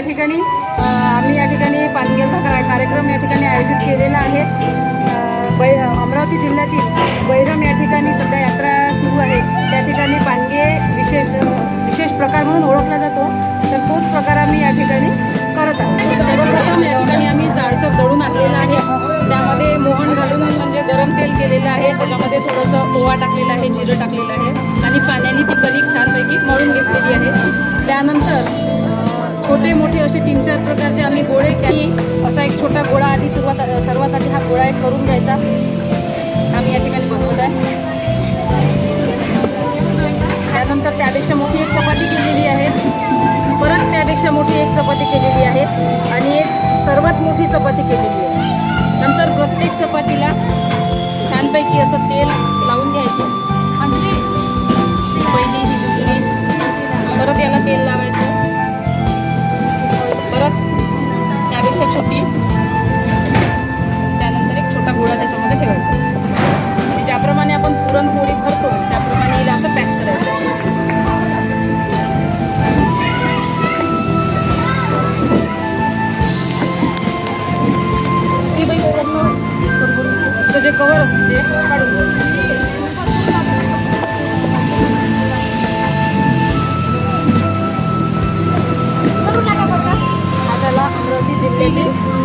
या ठिकाणी आम्ही या ठिकाणी पानगेचा कार्य- कार्यक्रम या ठिकाणी आयोजित केलेला आहे. बै अमरावती जिल्ह्यातील बैरम या ठिकाणी सध्या यात्रा सुरू आहे. त्या ठिकाणी पानगे विशेष विशेष प्रकार म्हणून ओळखला जातो. तर तोच प्रकार आम्ही या ठिकाणी करत आहोत. सर्वप्रथम या ठिकाणी आम्ही जाडसर दळून आणलेलं आहे. त्यामध्ये मोहन घालून म्हणजे गरम तेल केलेलं आहे. त्याच्यामध्ये थोडंसं ओवा टाकलेला आहे जिरं टाकलेलं आहे. आणि पाण्याने ती कणिक छानपैकी मळून घेतलेली आहे. त्यानंतर छोटे मोठे असे तीन चार प्रकारचे आम्ही गोळे काही असा एक छोटा गोळा आधी सुरुवात सर्वात आधी हा गोळा एक करून घ्यायचा. आम्ही या ठिकाणी बनवत आहे. त्यानंतर त्यापेक्षा मोठी एक चपाती केलेली आहे. परत त्यापेक्षा मोठी एक चपाती केलेली आहे आणि एक सर्वात मोठी चपाती केलेली आहे. नंतर प्रत्येक चपातीला छानपैकी असं तेल लावून घ्यायचं. त्याचं जे कवर असतं ते काढून घ्यायचं त्याला अमरावती जिल्ह्यातील